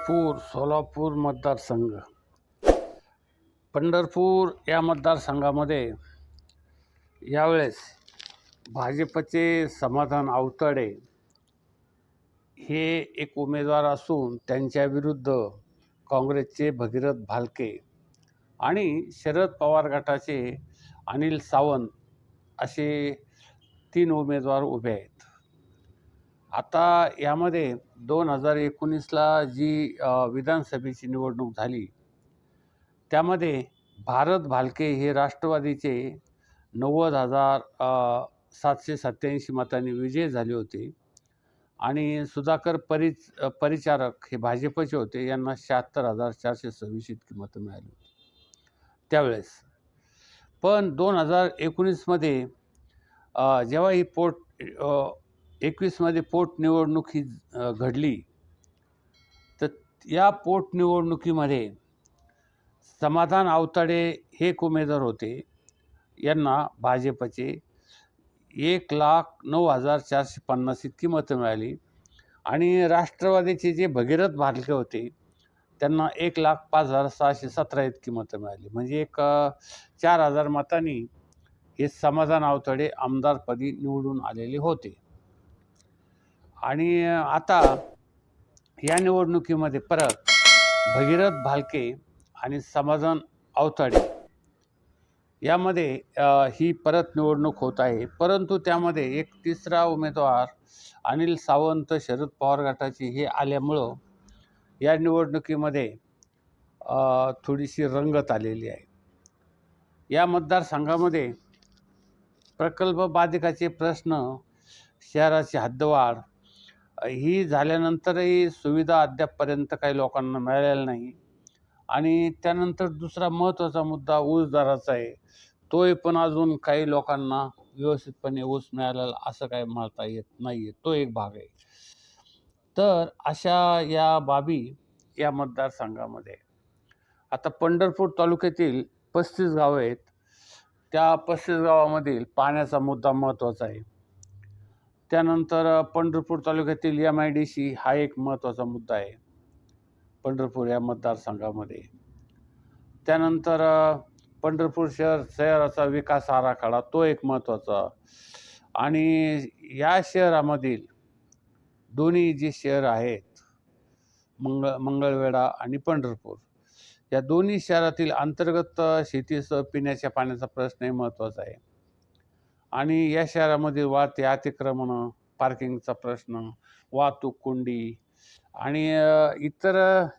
पंढरपूर सोलापूर मतदारसंघ. पंढरपूर या मतदारसंघामध्ये यावेळेस भाजपचे समाधान आवताडे हे एक उमेदवार असून त्यांच्याविरुद्ध काँग्रेसचे भगीरथ भालके आणि शरद पवार गटाचे अनिल सावंत असे तीन उमेदवार उभे आहेत. आता यामध्ये दोन हजार एकोणीसला जी विधानसभेची निवडणूक झाली त्यामध्ये भारत भालके हे राष्ट्रवादीचे नव्वद हजार सातशे सत्त्याऐंशी मतांनी विजय झाले होते आणि सुधाकर परिच परिचारक हे भाजपचे होते. यांना शहात्तर हजार चारशे सव्वीस इतकी मतं मिळाली होती. त्यावेळेस. पण दोन हजार एकोणीसमध्ये जेव्हा ही पोट एकवीसमध्ये पोटनिवडणूक ही घडली. तर या पोटनिवडणुकीमध्ये समाधान आवताडे हे एक उमेदवार होते. यांना भाजपचे एक लाख नऊ हजार चारशे पन्नास इतकी मतं मिळाली. आणि राष्ट्रवादीचे जे भगीरथ भालके होते त्यांना एक लाख पाच हजार सहाशे सतरा इतकी मतं मिळाली. म्हणजे एक चार हजार मतांनी हे समाधान आवताडे आमदारपदी निवडून आलेले होते. आणि आता या निवडणुकीमध्ये परत भगीरथ भालके आणि समाधान अवताडे यामध्ये ही परत निवडणूक होत आहे. परंतु त्यामध्ये एक तिसरा उमेदवार अनिल सावंत शरद पवार गटाची हे आल्यामुळं या निवडणुकीमध्ये थोडीशी रंगत आलेली आहे. या मतदारसंघामध्ये प्रकल्प बाधिकाचे प्रश्न शहराची हद्दवाढ ही झाल्यानंतरही सुविधा अद्यापपर्यंत काही लोकांना मिळालेल्या नाही. आणि त्यानंतर दुसरा महत्त्वाचा मुद्दा ऊस दराचा आहे. तोही पण अजून काही लोकांना व्यवस्थितपणे ऊस मिळालेला असं काय म्हणता येत नाही आहे तो एक भाग आहे. तर अशा या बाबी या मतदारसंघामध्ये. आता पंढरपूर तालुक्यातील पस्तीस गावं आहेत. त्या पस्तीस गावामधील पाण्याचा मुद्दा महत्त्वाचा आहे. त्यानंतर पंढरपूर तालुक्यातील एम आय डी सी हा एक महत्त्वाचा मुद्दा आहे. पंढरपूर या मतदारसंघामध्ये. त्यानंतर पंढरपूर शहर शहराचा विकास आराखडा तो एक महत्त्वाचा. आणि या शहरामधील दोन्ही जी शहर आहेत मंग मंगळवेढा आणि पंढरपूर या दोन्ही शहरातील अंतर्गत शेतीसह पिण्याच्या पाण्याचा प्रश्नही महत्त्वाचा आहे. आणि या शहरामध्ये वाहते अतिक्रमणं पार्किंगचा प्रश्न वाहतूक कोंडी आणि इतर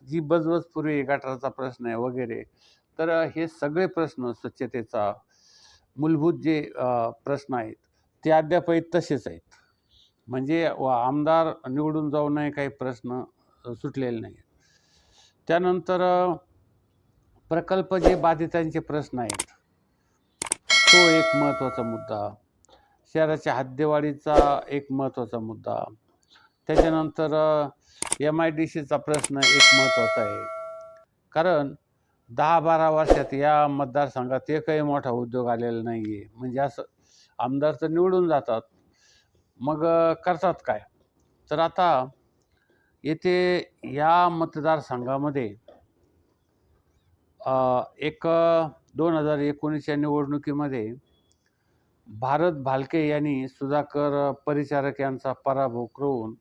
जी बजबज पूर्वी गटाराचा प्रश्न आहे वगैरे तर हे सगळे प्रश्न स्वच्छतेचा मूलभूत जे प्रश्न आहेत ते अद्यापही तसेच आहेत. म्हणजे व आमदार निवडून जाऊ नये काही प्रश्न सुटलेले नाही त्यानंतर प्रकल्प जे बाधितांचे प्रश्न आहेत तो एक महत्त्वाचा मुद्दा. शहराच्या हद्देवाढीचा एक महत्त्वाचा मुद्दा. त्याच्यानंतर एम आय डी सीचा प्रश्न एक महत्त्वाचा आहे. कारण दहा बारा वर्षात या मतदारसंघात एकही मोठा उद्योग आलेला नाही आहे म्हणजे असं आमदार तर निवडून जातात. मग करतात काय? तर आता येथे या मतदारसंघामध्ये एक दोन हजार एकोणीसच्या निवडणुकीमध्ये भारत भालके यांनी सुधाकर परिचारक यांचा पराभव करून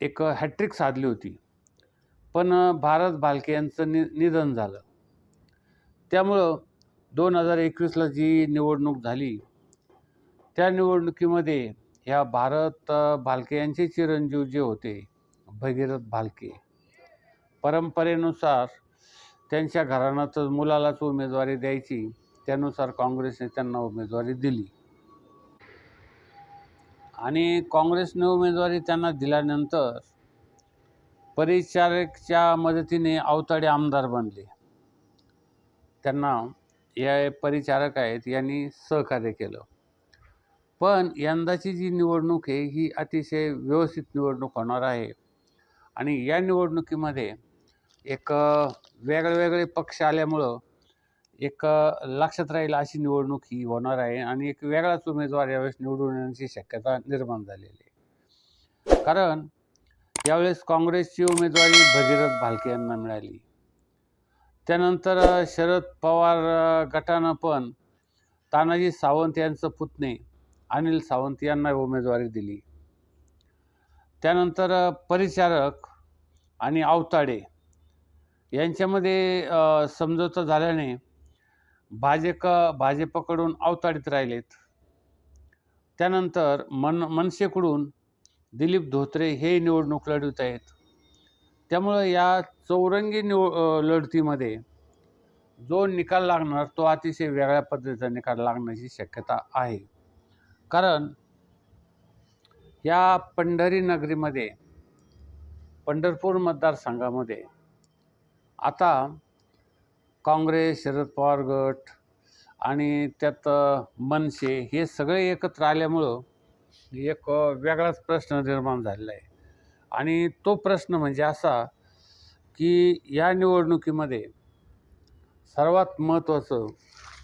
एक हॅट्रिक साधली होती. पण भारत भालके यांचं नि निधन झालं. त्यामुळं दोन हजार एकवीसला जी निवडणूक झाली त्या निवडणुकीमध्ये ह्या भारत भालके यांचे चिरंजीव जे होते भगीरथ भालके परंपरेनुसार त्यांच्या घराण्यातच मुलालाच उमेदवारी द्यायची त्यानुसार काँग्रेसने त्यांना उमेदवारी दिली. आणि काँग्रेसने उमेदवारी त्यांना दिल्यानंतर परिचारकच्या मदतीने अवताडे आमदार बनले. त्यांना या परिचारक आहेत यांनी सहकार्य केलं. पण यंदाची जी निवडणूक आहे ही अतिशय व्यवस्थित निवडणूक होणार आहे. आणि या निवडणुकीमध्ये एक वेगळे वेगळे पक्ष आल्यामुळं एक लक्षात राहील अशी निवडणूक ही होणार आहे आणि एक वेगळाच उमेदवार यावेळेस निवडून येण्याची शक्यता निर्माण झालेली आहे. कारण यावेळेस काँग्रेसची उमेदवारी भगीरथ भालके यांना मिळाली. त्यानंतर शरद पवार गटानं पण तानाजी सावंत यांचं पुतणे अनिल सावंत यांना उमेदवारी दिली. त्यानंतर परिचारक आणि आवताडे यांच्यामध्ये अ, समझोता झाल्याने भाजक भाजपकडून अवताडीत राहिलेत. त्यानंतर मन मनसेकडून दिलीप धोत्रे हे निवडणूक लढवत आहेत. त्यामुळं या चौरंगी निव लढतीमध्ये जो निकाल लागणार तो अतिशय वेगळ्या पद्धतीचा निकाल लागण्याची शक्यता आहे. कारण या पंढरी नगरीमध्ये पंढरपूर मतदारसंघामध्ये आता काँग्रेस शरद पवार गट आणि त्यात मनसे हे सगळे एकत्र आल्यामुळं एक वेगळाच प्रश्न निर्माण झालेला आहे. आणि तो प्रश्न म्हणजे असा की या निवडणुकीमध्ये सर्वात महत्त्वाचं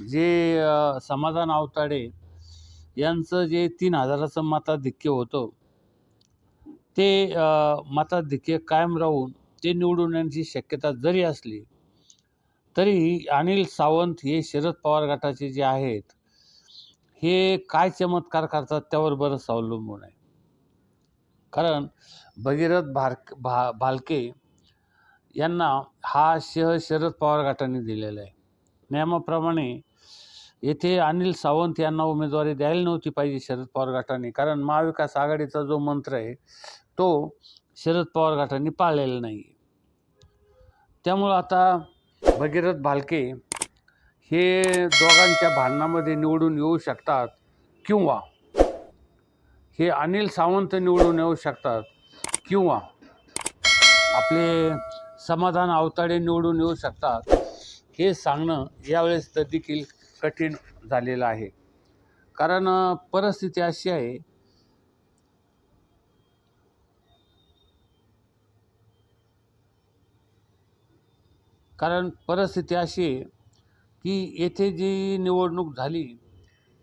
जे समाधान अवताडे यांचं जे तीन हजाराचं मताधिक्य होतं ते मताधिक्य कायम राहून ते निवडून येण्याची शक्यता जरी असली तरी अनिल सावंत हे शरद पवार गटाचे जे आहेत हे काय चमत्कार करतात त्यावर बरंच अवलंबून आहे. कारण भगीरथ भारक भा भालके यांना हा शह शरद पवार गटाने दिलेला आहे. नियमाप्रमाणे येथे अनिल सावंत यांना उमेदवारी द्यायला नव्हती पाहिजे शरद पवार गटाने कारण महाविकास आघाडीचा जो मंत्र आहे तो शरद पवार गटाने पाळलेला नाही त्यामुळं आता भगीरथ भालके हे दोघांच्या भांडणामध्ये निवडून येऊ शकतात किंवा हे अनिल सावंत निवडून येऊ शकतात किंवा आपले समाधान अवताडे निवडून येऊ शकतात हे सांगणं यावेळेस तर देखील कठीण झालेलं आहे. कारण परिस्थिती अशी आहे कारण परिस्थिती अशी आहे की येथे जी निवडणूक झाली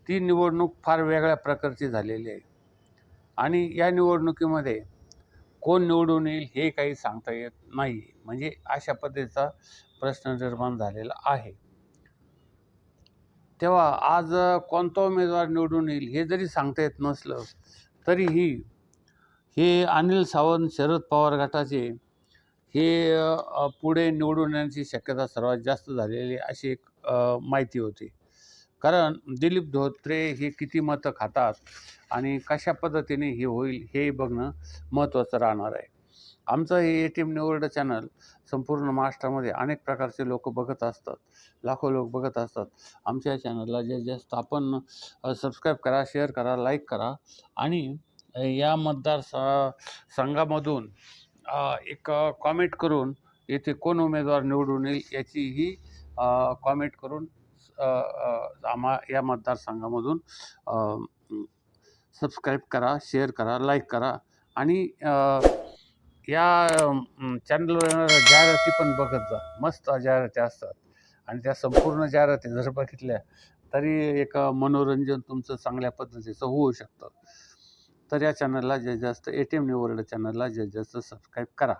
ती निवडणूक फार वेगळ्या प्रकारची झालेली आहे. आणि या निवडणुकीमध्ये कोण निवडून येईल हे काही सांगता येत नाही. म्हणजे अशा पद्धतीचा प्रश्न निर्माण झालेला आहे. तेव्हा आज कोणता उमेदवार निवडून येईल हे जरी सांगता येत नसलं तरीही हे अनिल सावंत शरद पवार गटाचे हे पुढे निवडून येण्याची शक्यता सर्वात जास्त झालेली अशी एक माहिती होती. कारण दिलीप धोत्रे हे किती मतं खातात आणि कशा पद्धतीने हे होईल हे बघणं महत्त्वाचं राहणार आहे. आमचं हे ए टी एम निवड चॅनल संपूर्ण महाराष्ट्रामध्ये अनेक प्रकारचे लोक बघत असतात लाखो लोक बघत असतात. आमच्या चॅनलला जे जास्त आपण सबस्क्राईब करा शेअर करा लाईक करा आणि या मतदार स- संघामधून एक कॉमेंट करून येथे कोण उमेदवार निवडून येईल याचीही कॉमेंट करून आम्हा या मतदारसंघामधून सबस्क्राईब करा शेअर करा लाईक करा आणि या चॅनलवर येणाऱ्या जाहिराती पण बघत जा. मस्त जाहिराती असतात आणि त्या संपूर्ण जाहिराती जर बघितल्या तरी एक मनोरंजन तुमचं चांगल्या पद्धतीचं होऊ शकतं. तर या चॅनलला जास्तीत जास्त ए टी एम न्यू चॅनलला जास्तीत जास्त सबस्क्राईब करा.